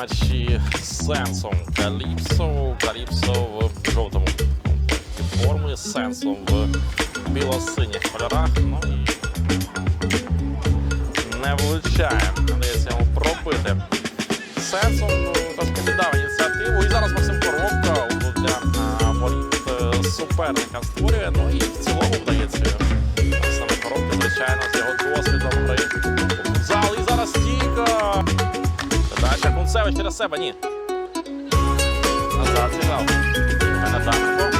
матчі сенсом Каліпсо. Каліпсо в жовтому форми, з сенсом в біло-синіх кольорах. Ну і не влучає. Надається йому пробити. Сенсом ну, трошки віддав ініціативу. І зараз Максим Коробка для воріт е, суперника створює. Ну і в цілому вдається саме Коробка, звичайно, з його досвідом Передача Кунцевич через себе, ні. Назад зіграв. Данко.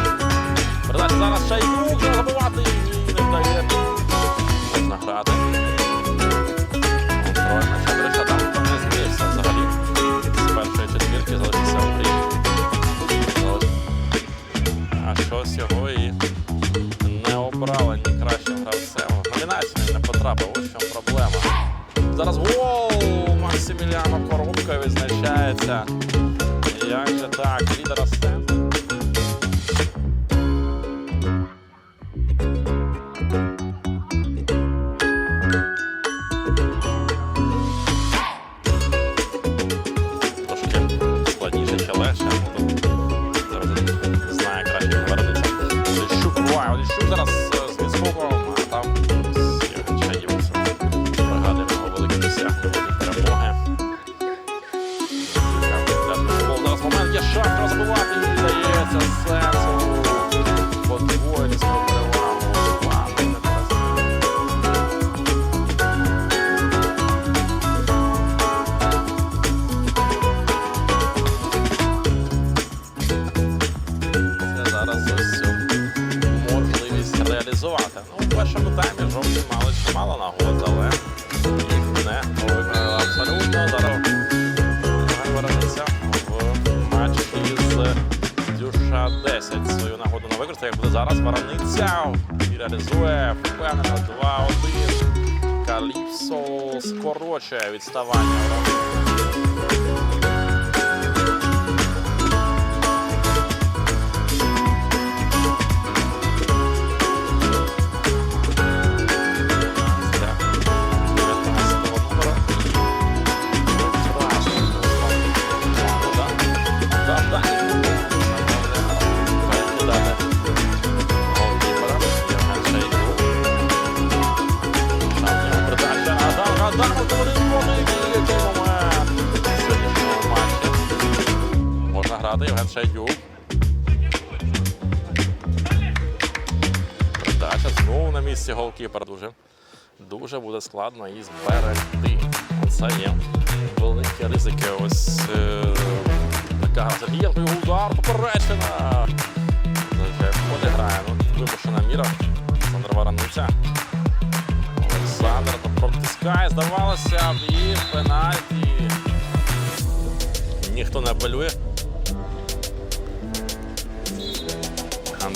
Передача зараз Шайдрук, треба забувати. Ні, не вдає. Можна грати. Контроль на Чандриша Данко не змінився взагалі. З першої четвірки залишився грі. А щось його і не обрали ні кращим гравцем. Номінацію не потрапив, ось в чому проблема. Зараз гол Максиміляно Коробка відзначається. Як же так, лідера стен. Зараз Ворониця і реалізує впевнено 2-1. Каліпсо скорочує відставання. Шайдюк. Передача знову на місці голкіпер. Дуже, дуже буде складно її зберегти. Це є великі ризики. Ось е, така Сергієнко удар, поперечена. Не. Ну, випущена міра. Олександр Вараниця. Олександр протискає, здавалося, і пенальті. Ніхто не апелює.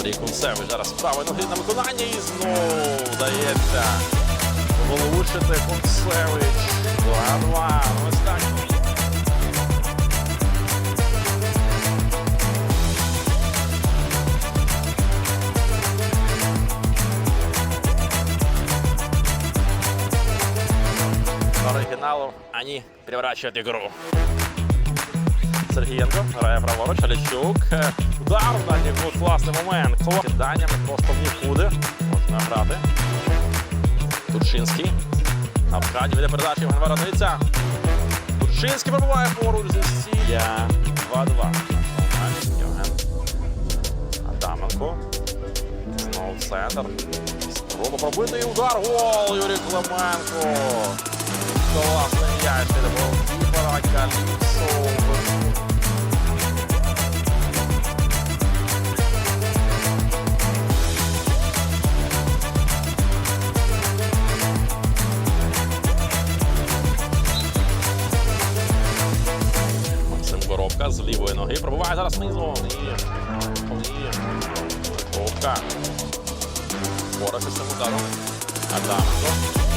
Андрій Кунцевич зараз правої ноги на виконання і знову вдається влучити Кунцевич. 2-2. Ну, Ось так. Оригіналу ані переворачують ігру. Сергієнко грає праворуч, Аліщук. Е, Удар дальній кут, класний момент. Киданнями просто в нікуди. Можна грати. Турчинський. На вкаді веде передачу Євген Ворониця. Турчинський пробиває поруч зі стія. 2-2. Євген Адаменко. Знову центр. Спроба пробити і удар. Гол Юрій Клименко. Класний м'яч від голкіпера Каліпсо. Максим Коробка з лівої ноги пробиває зараз низом. І, і Коробка. Бореться з цим ударом. Адаменко.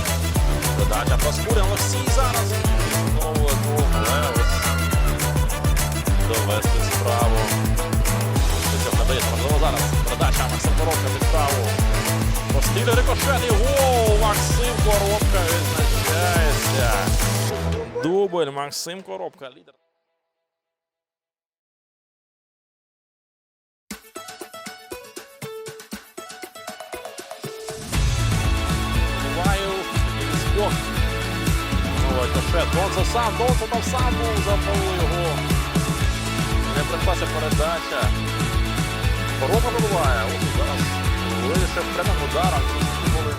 Передача Проскурин Олексій зараз. Знову але довести справу. Що цього не дається. Можливо, зараз передача Максим Коробка під справу. Прострілює рикошет і гол! Максим Коробка відзначається. Дубль Максим Коробка, лідер. Рикошет. Донцо сам, Донцо там сам був, запалив його. Не прийшлася передача. Коропа вибиває. Ось зараз вирішив прямим ударом. Коли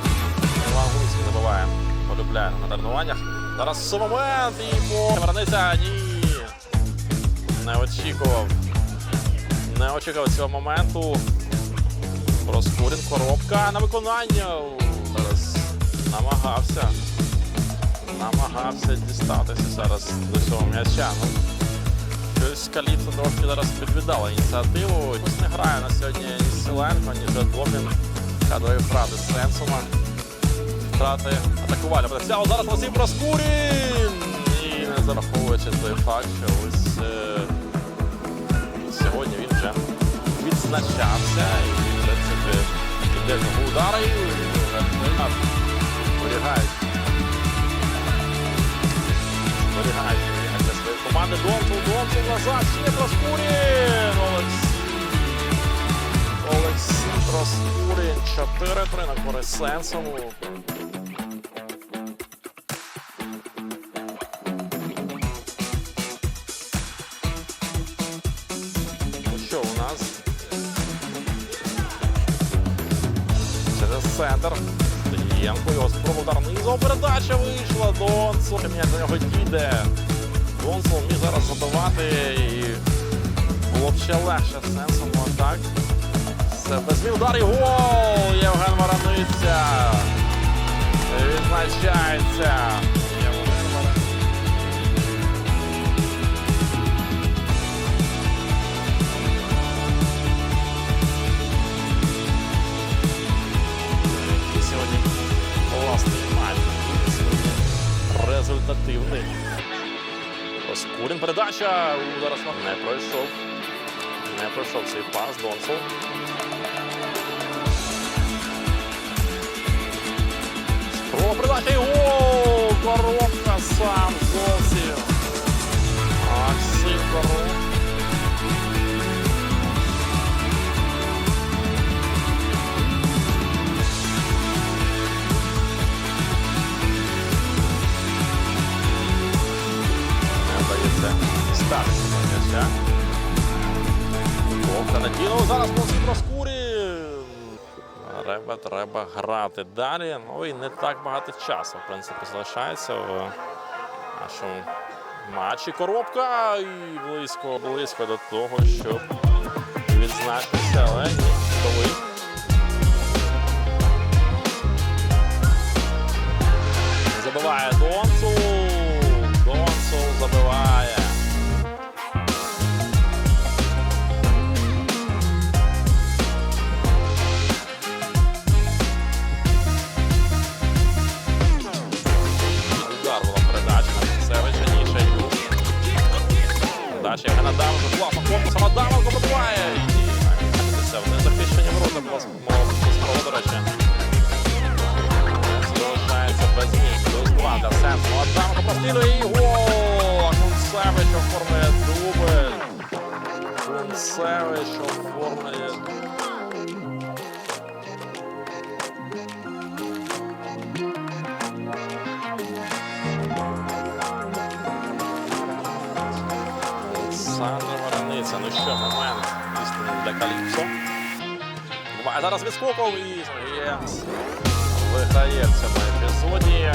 Іван Гуцький забиває. Полюбляє на тренуваннях. Зараз момент і по Верниця. Ні. Не очікував. Не очікував цього моменту. Проскурін коробка на виконання. Зараз намагався. Намагався дістатися зараз до цього м'яча. Ну, щось Каліцо трошки зараз підвідала ініціативу. Ось не грає на сьогодні ні Селенко, ні Жедлобін. Кадрові втрати Сенсума. Втрати атакування. Потенціал зараз Василь Проскурін! І не зараховуючи той факт, що ось е, сьогодні він вже відзначався і, в принципі, іде його удари і Донцов, Донцов назад, ще Проскурін! Олексій. Олексій Проскурін. 4-3 на користь Сенсому. Ну центр. Янко його спробував удар низом. Передача вийшла. Донцо. М'яч до нього дійде. Донцо міг зараз забивати і було б ще легше сенсом. Так. Все без змін удар і гол. Євген Ворониця. Відзначається. Сьогодні класний матч. І Сьогодні Курін передача. Зараз не пройшов. Не пройшов цей пас Донцов. Спроба передача і! Коробка сам зовсім. Максим Коробка. Треба, треба грати далі. Ну і не так багато часу, в принципі, залишається в нашому матчі. Коробка і близько, близько до того, щоб відзначитися, але ні, Для Каліпсо. Зараз відскоков і виграє в цьому епізоді.